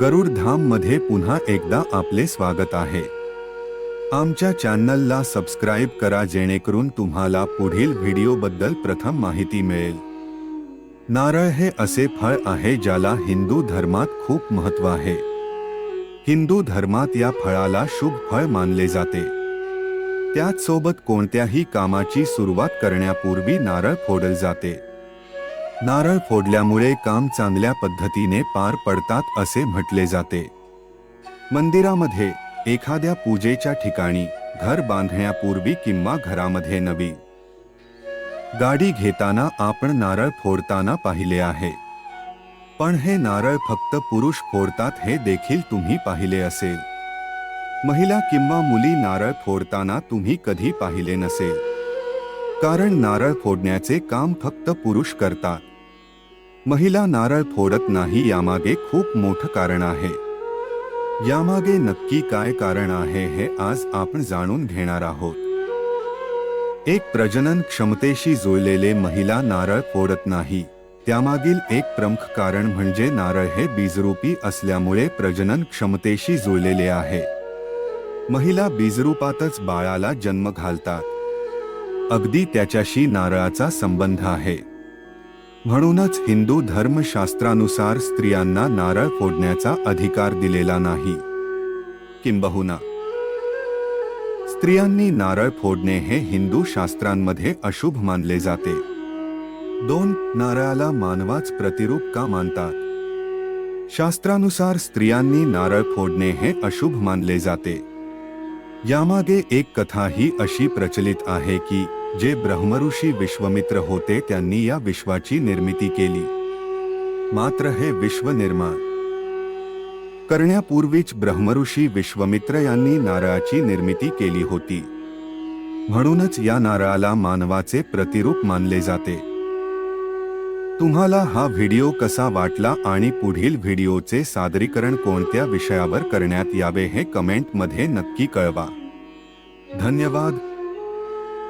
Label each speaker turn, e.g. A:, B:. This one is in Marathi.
A: गरुड धाम मध्ये पुन्हा एकदा आपले स्वागत आहे. आमच्या चॅनलला सबस्क्राईब करा जेणेकरून तुम्हाला पुढील व्हिडिओबद्दल प्रथम माहिती मिळेल. नारळ हे असे फळ आहे ज्याला हिंदू धर्मात खूप महत्व आहे. हिंदू धर्मात या फळाला शुभ फळ मानले जाते. त्याच सोबत कोणत्याही कामाची सुरुवात करण्यापूर्वी नारळ फोडल जाते. नारळ फोडल्यामुळे काम चांगल्या पद्धतीने पार पडतात असे म्हटले जाते. मंदिरामध्ये एखाद्या पूजेच्या ठिकाणी घर बांधण्यापूर्वी किंवा घरामध्ये नवी गाडी घेताना आपण नारळ फोडताना पाहिले आहे. पण हे नारळ फक्त पुरुष फोडतात हे देखील तुम्ही पाहिले असेल. महिला किंवा मुली नारळ फोडताना तुम्ही कधी पाहिले नसेल. कारण नारळ फोडण्याचे काम फक्त पुरुष करतात. महिला नारळ फोडत नाही यामागे खूप मोठं कारण आहे. यामागे नक्की काय कारण आहे हे आज आपण जाणून घेणार आहोत. एक प्रजनन क्षमतेशी जुळलेले महिला नारळ फोडत नाही. त्यामागील एक प्रमुख कारण म्हणजे नारळ हे बीजरूपी असल्यामुळे प्रजनन क्षमतेशी जुळलेले आहे. महिला बीजरूपातच बाळाला जन्म घालतात. अगदी त्याच्याशी नारळाचा संबंध आहे. म्हणूनच हिंदू धर्मशास्त्रानुसार स्त्रियांना नारळ फोडण्याचा अधिकार दिलेला नाही. किंबहुना. स्त्रियांनी नारळ फोडणे हे हिंदू शास्त्रांमध्ये अशुभ मानले जाते. दोन नारळाला मानवाच प्रतिरूप का मानतात? शास्त्रानुसार स्त्रियांनी नारळ फोडणे हे अशुभ मानले जाते. यामागे एक कथा ही अशी प्रचलित आहे की जे ब्रह्मऋषी विश्वमित्र होते त्यांनी या विश्वाची निर्मिती केली. मात्र हे विश्व निर्माण. करण्यापूर्वीच ब्रह्मऋषी विश्वमित्र यांनी नारळाची निर्मिती केली होती. म्हणूनच या नारळाला मानवाचे प्रतिरूप मानले जाते. तुम्हाला हा व्हिडिओ कसा वाटला आणि पुढील व्हिडिओचे सादरीकरण कोणत्या विषयावर करण्यात यावे हे कमेंटमध्ये नक्की कळवा. धन्यवाद.